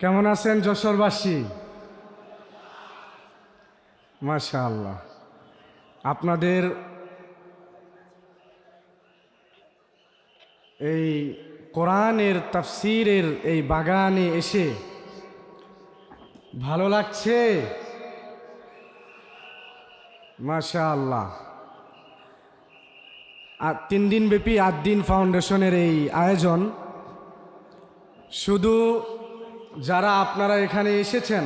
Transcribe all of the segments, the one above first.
কেমন আছেন যশোরবাসী? মাশা আল্লাহ আপনাদের এই কোরআনের তাফসিরের এই বাগানে এসে ভালো লাগছে? মাশা আল্লাহ আর তিন দিন ব্যাপী দিন ফাউন্ডেশনের এই আয়োজন। শুধু যারা আপনারা এখানে এসেছেন,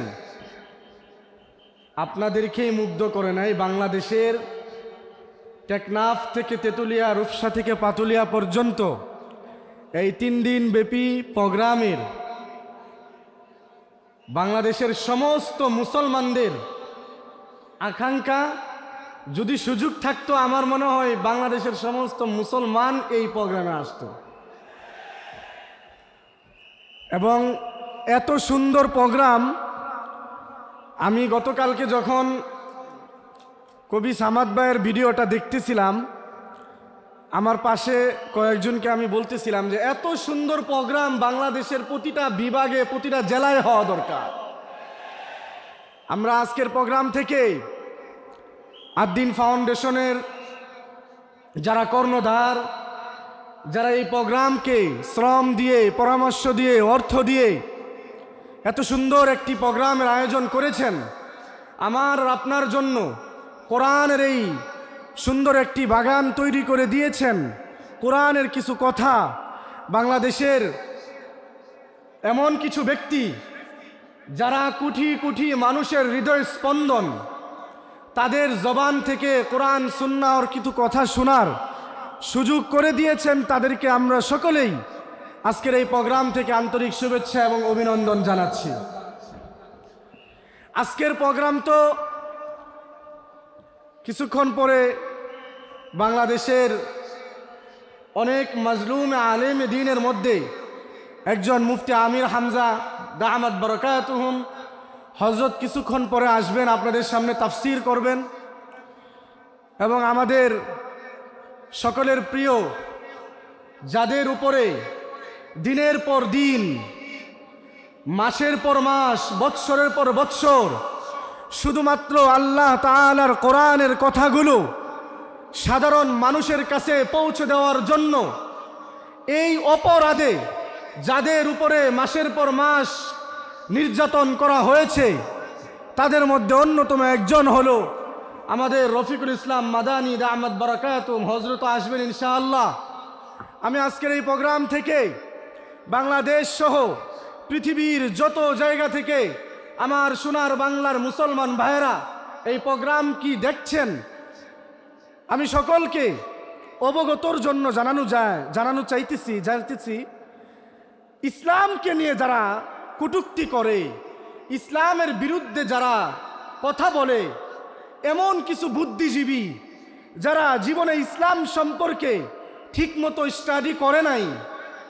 আপনাদেরকেই মুগ্ধ করে নাই বাংলাদেশের টেকনাফ থেকে তেতুলিয়া, রূপসা থেকে পাতুলিয়া পর্যন্ত এই তিন দিন ব্যাপী প্রোগ্রামের বাংলাদেশের সমস্ত মুসলমানদের আকাঙ্ক্ষা, যদি সুযোগ থাকতো আমার মনে হয় বাংলাদেশের সমস্ত মুসলমান এই প্রোগ্রামে আসতো। এবং এত সুন্দর প্রোগ্রাম। আমি গতকালকে যখন কবি সামাদ ভাইয়ের ভিডিওটা দেখতেছিলাম, আমার পাশে কয়েকজনকে আমি বলতেছিলাম যে, এত সুন্দর প্রোগ্রাম বাংলাদেশের প্রতিটা বিভাগে, প্রতিটা জেলায় হওয়া দরকার। আমরা আজকের প্রোগ্রাম থেকে আদ্দিন ফাউন্ডেশনের যারা কর্ণধার, যারা এই প্রোগ্রামকে শ্রম দিয়ে, পরামর্শ দিয়ে, অর্থ দিয়ে এত সুন্দর একটি প্রোগ্রামের আয়োজন করেছেন। আমার আপনার জন্য কোরআনের এই সুন্দর একটি বাগান তৈরি করে দিয়েছেন। কোরআনের কিছু কথা, বাংলাদেশের এমন কিছু ব্যক্তি যারা কুঠি কুঠি মানুষের হৃদয় স্পন্দন, তাদের জবান থেকে কোরআন সুন্নাহর কিছু কথা শোনার সুযোগ করে দিয়েছেন। তাদেরকে আমরা সকলেই আজকের এই প্রোগ্রাম থেকে আন্তরিক শুভেচ্ছা এবং অভিনন্দন জানাচ্ছি। আজকের প্রোগ্রাম তো কিছুক্ষণ পরে বাংলাদেশের অনেক মাজলুম আলেম দিনের মধ্যে একজন মুফতি আমির হামজা দাহমদ বরকাতুহুম হজরত কিছুক্ষণ পরে আসবেন, আপনাদের সামনে তাফসির করবেন এবং আমাদের সকলের প্রিয় যাদের উপরে দিনের পর দিন, মাসের পর মাস, বৎসরের পর বৎসর, শুধুমাত্র আল্লাহ তাআলার কোরআনের কথাগুলো সাধারণ মানুষের কাছে পৌঁছে দেওয়ার জন্য এই অপরাধে যাদের উপরে মাসের পর মাস নির্যাতন করা হয়েছে, তাদের মধ্যে অন্যতম একজন হলো আমাদের রফিকুল ইসলাম মাদানি আহমদ বরাকাতুম হজরত আসবেন ইনশাআল্লাহ। আমি আজকের এই প্রোগ্রাম থেকে বাংলাদেশ সহ পৃথিবীর যত জায়গা থেকে আমার সোনার বাংলার মুসলমান ভাইয়েরা এই প্রোগ্রাম কি দেখছেন? আমি সকলকে অবগতর জন্য জানানো যায়, জানানো চাইতেছি জানতেছি ইসলামকে নিয়ে যারা কুটুক্তি করে, ইসলামের বিরুদ্ধে যারা কথা বলে, এমন কিছু বুদ্ধিজীবী যারা জীবনে ইসলাম সম্পর্কে ঠিকমতো স্টাডি করে নাই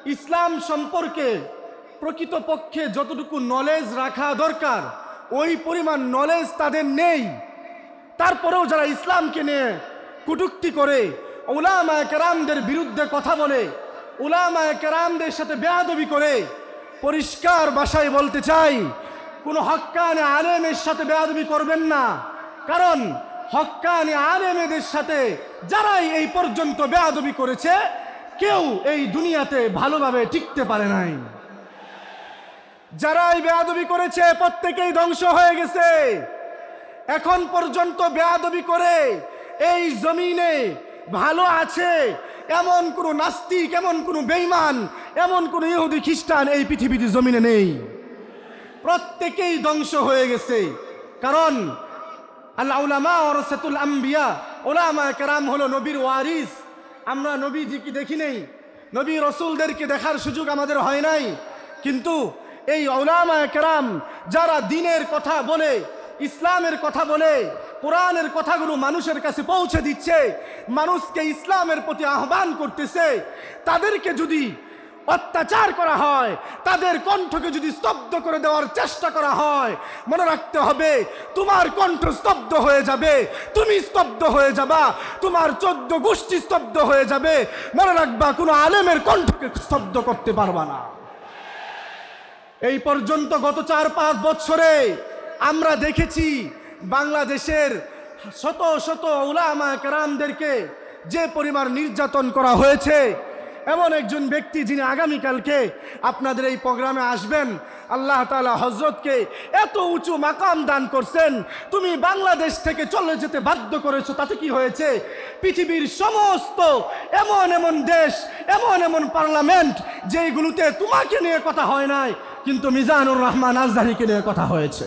ইসলাম সম্পর্কে প্রকৃতপক্ষে যতটুকু নলেজ রাখা দরকার, ওই পরিমাণ নলেজ তাদের নেই। তারপরেও যারা ইসলামকে নিয়ে কুটুক্তি করে ওলামায় কেরামদের বিরুদ্ধে কথা বলে ওলামায় কেরামদের সাথে বেয়াদবি করে, পরিষ্কার বাসায় বলতে চাই, কোনো হক্কানে আলেমের সাথে বেয়াদবি করবেন না। কারণ হক্কানে আলেমেদের সাথে যারাই এই পর্যন্ত বেয়াদবি করেছে কেউ এই দুনিয়াতে ভালোভাবে টিকতে পারে নাই। যারাই বেয়াদবি করেছে, প্রত্যেকেই ধ্বংস হয়ে গেছে। এখন পর্যন্ত বেয়াদবি করে এই জমিনে ভালো আছে, এমন কোনো নাস্তিক, এমন কোনো বেইমান এমন কোনো ইহুদি খ্রিস্টান এই পৃথিবীতে জমিনে নেই। প্রত্যেকেই ধ্বংস হয়ে গেছে। কারণ আল্লাহ আম্বিয়া ওলামা কেরাম হলো নবীর ওয়ারিস। আমরা নবীজিকে দেখি নেই? নবী রসুলদেরকে দেখার সুযোগ আমাদের হয় নাই। কিন্তু এই অলামায় কেরাম যারা দিনের কথা বলে, ইসলামের কথা বলে, কোরআনের কথাগুলো মানুষের কাছে পৌঁছে দিচ্ছে, মানুষকে ইসলামের প্রতি আহ্বান করতেছে, তাদেরকে যদি অত্যাচার করা হয়, তাদের কণ্ঠকে যদি স্তব্ধ করে দেওয়ার চেষ্টা করা হয়, মনে রাখতে হবে, তোমার কণ্ঠ স্তব্ধ হয়ে যাবে, তুমি স্তব্ধ হয়ে যাবা, তোমার চোদ্দ গোষ্ঠী স্তব্ধ হয়ে যাবে, মনে রাখবা কোনো আলেমের কণ্ঠকে স্তব্ধ করতে পারবা না। এই পর্যন্ত গত চার পাঁচ বছরে আমরা দেখেছি বাংলাদেশের শত শত উলামা কেরামদেরকে যে পরিমাণ নির্যাতন করা হয়েছে এমন একজন ব্যক্তি যিনি আগামীকালকে আপনাদের এই প্রোগ্রামে আসবেন। আল্লাহ তালা হজরতকে এত উঁচু মাকাম দান করছেন। তুমি বাংলাদেশ থেকে চলে যেতে বাধ্য করেছ, তাতে কি হয়েছে? পৃথিবীর সমস্ত এমন এমন দেশ, এমন এমন পার্লামেন্ট, যেইগুলোতে তোমাকে নিয়ে কথা হয় নাই, কিন্তু মিজানুর রহমান আজদারিকে নিয়ে কথা হয়েছে।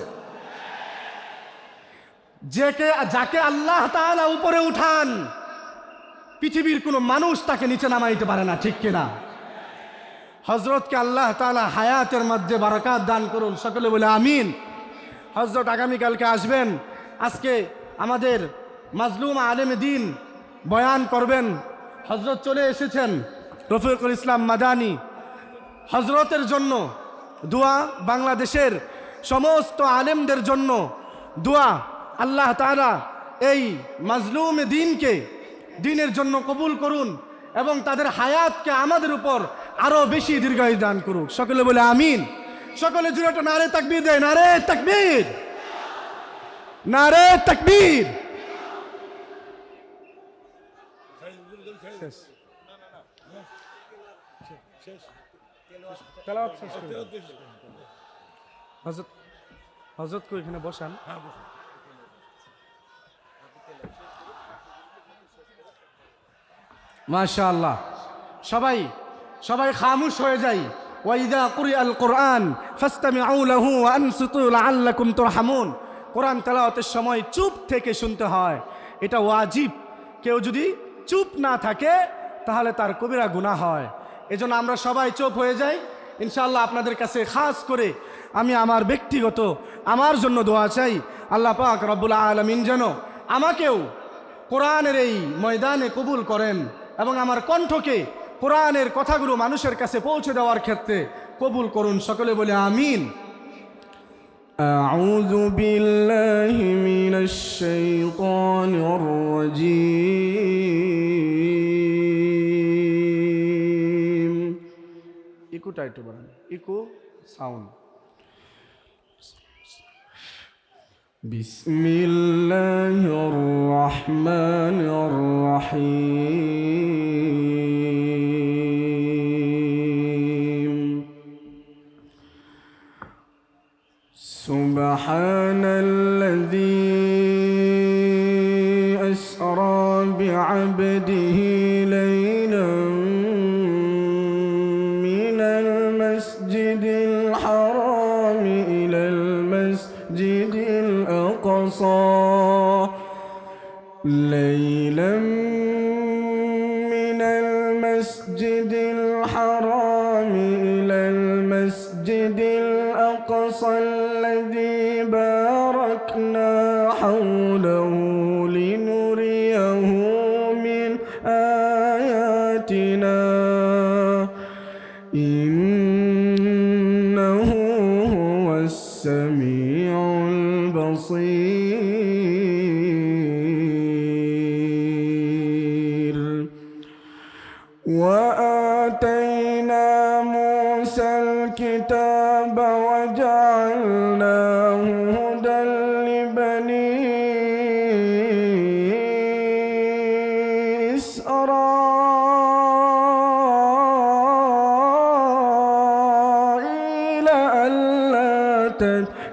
যেকে যাকে আল্লাহ তাআলা উপরে উঠান পৃথিবীর কোনো মানুষ তাকে নিচে নামাইতে পারে না, ঠিক কিনা? হজরতকে আল্লাহ তাআলা হায়াতের মধ্যে বারাকাত দান করুন, সকলে বলে আমিন। হজরত আগামীকালকে আসবেন, আজকে আমাদের মাজলুম আলেম দিন বয়ান করবেন। হজরত চলে এসেছেন, রফিকুল ইসলাম মাদানি। হজরতের জন্য দোয়া, বাংলাদেশের সমস্ত আলেমদের জন্য দোয়া। আল্লাহ তাআলা এই মাজলুম দিনকে দিনের জন্য কবুল করুন এবং তাদের হায়াতকে আমাদের উপর আরও বেশি দীর্ঘায়ু দান করুক। সকলে বলে আমিন। সকলে জুড়ে একটা নারে তাকবীর দেয়, নারে তাকবীর। নারে তাকবীর। হজরত হজরত এখানে বসান। মাশাআল্লাহ। সবাই সবাই খামুশ হয়ে যাই। ওয়াইদা কুরি আল কোরআন ফাস্তামিউ লাহু ওয়া আনসিতু লাআল্লাকুম তুরহামুন। কোরআন তেলাওয়াতের সময় চুপ থেকে শুনতে হয়। এটা ওয়াজিব। কেউ যদি চুপ না থাকে, তাহলে তার কবিরা গুনাহ হয়। এজন্য আমরা সবাই চুপ হয়ে যাই। ইনশাআল্লাহ আপনাদের কাছে খাস করে আমি আমার ব্যক্তিগত, আমার জন্য দোয়া চাই। আল্লাহ পাক রব্বুল আলমিন যেন আমাকেও কোরআনের এই ময়দানে কবুল করেন। এবং আমার কণ্ঠকে কোরআনের কথাগুলো মানুষের কাছে পৌঁছে দেওয়ার ক্ষেত্রে কবুল করুন সকলে বলে আমিন أعوذ بالله من الشيطان الرجيم ইকুটা একটু বাড়ান ইকু সাউন্ড بسم الله الرحمن الرحيم. سبحان الذي أسرى بعبده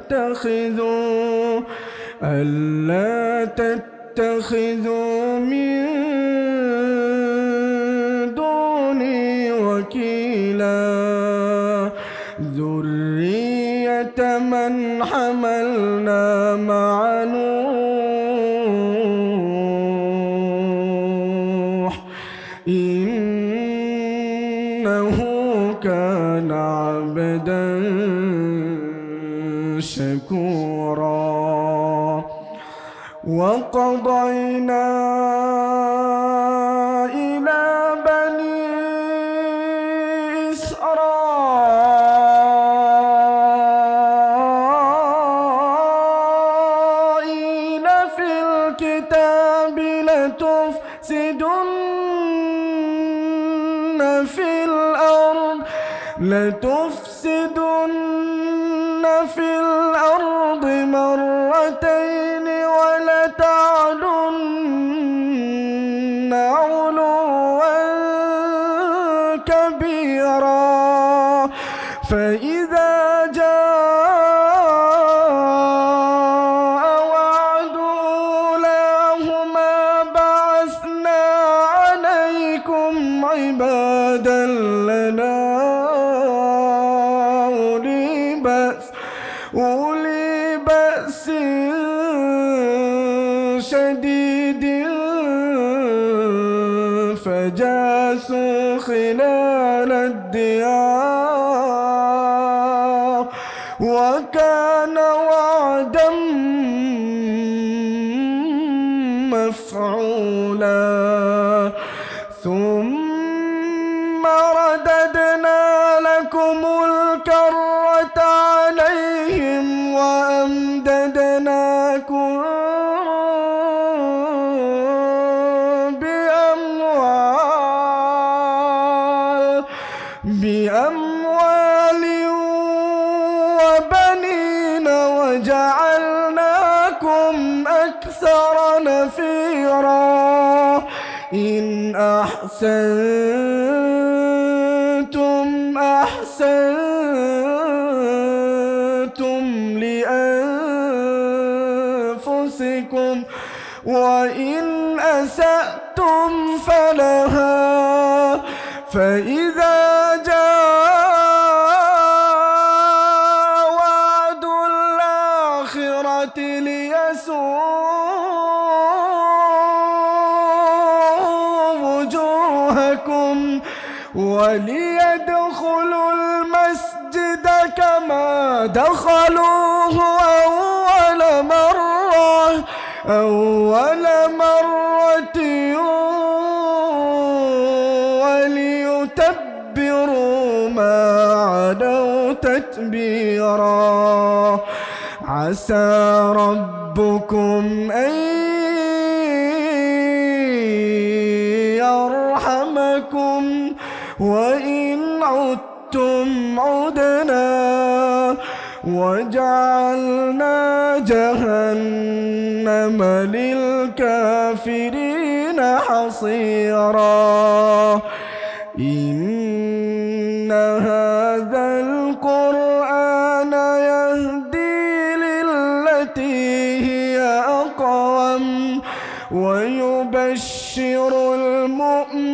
تتخذوا ألا تتخذوا من دوني وكيلا. ذرية من حملنا مع وقضينا إلى بني إسرائيل في الكتاب لتفسدن في الأرض لتفسدن خلال الديار وكان وعدا مفعولا. ثم رددنا لكم الكرة أحسنتم أحسنتم لأنفسكم وإن أسأتم فلها فإذا تتبيرا عسى ربكم أن يرحمكم وإن عدتم عدنا وجعلنا جهنم للكافرين حصيرا. ويبشر المؤمنين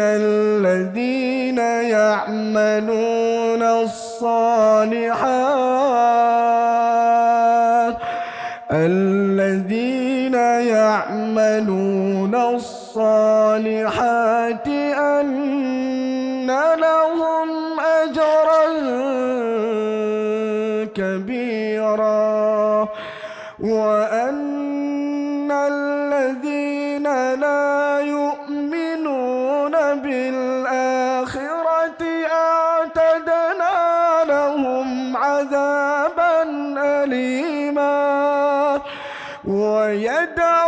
الذين يعملون الصالحات الذين يعملون الصالحات. عذابا أليما ويدعو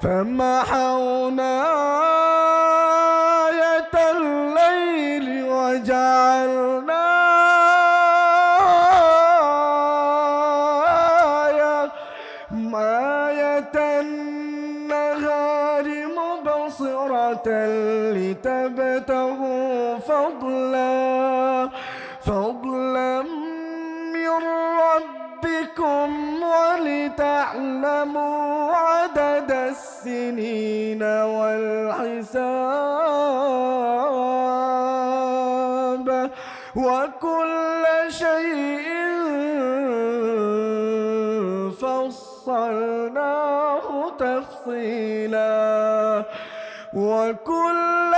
فمحونا السنين والحساب وكل شيء فصلناه تفصيلا وكل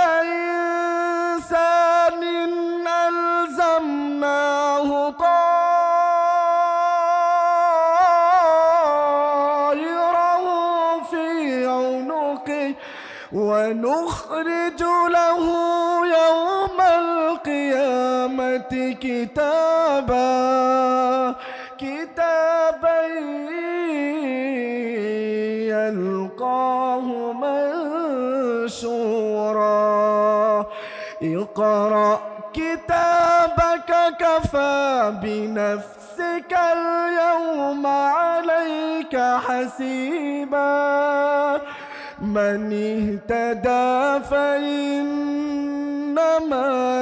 منشورا. اقرأ كتابك كفى بنفسك اليوم عليك حسيبا. من اهتدى فإنما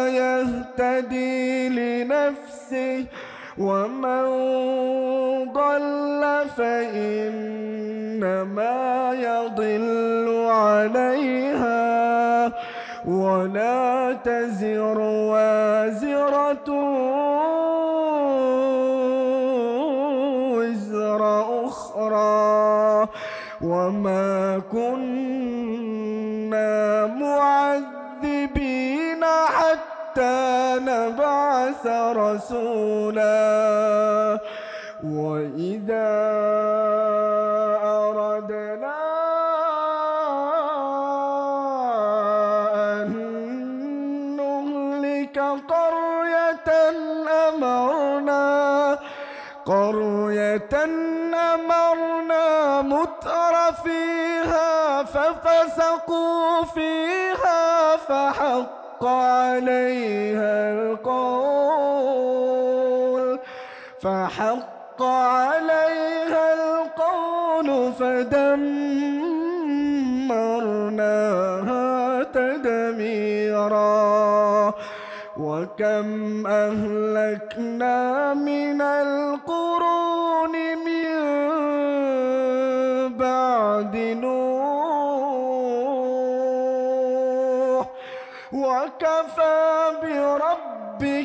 يهتدي لنفسه ومن ضل فإنما يضل عليها ولا تزر وازرة وزر أخرى وما كنا معذبين حتى نبعث رسولا فحق عليها القول. فحق عليها القول فدمرناها تدميرا. وكم أهلكنا من القرون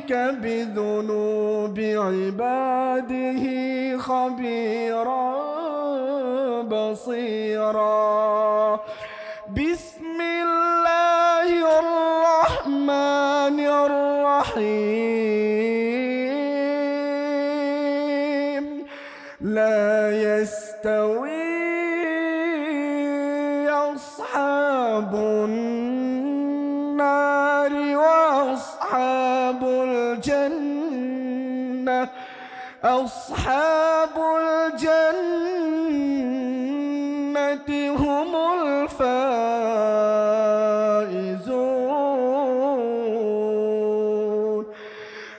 بربك بذنوب عباده خبيرا بصيرا.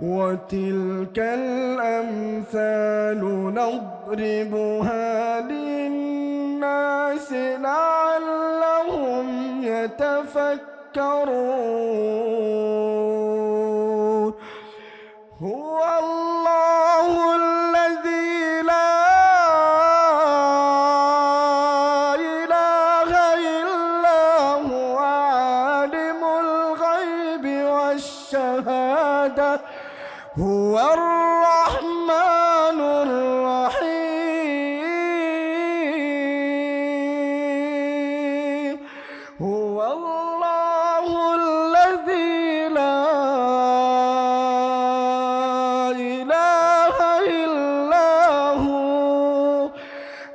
وتلك الأمثال نضربها للناس لعلهم يتفكرون. هو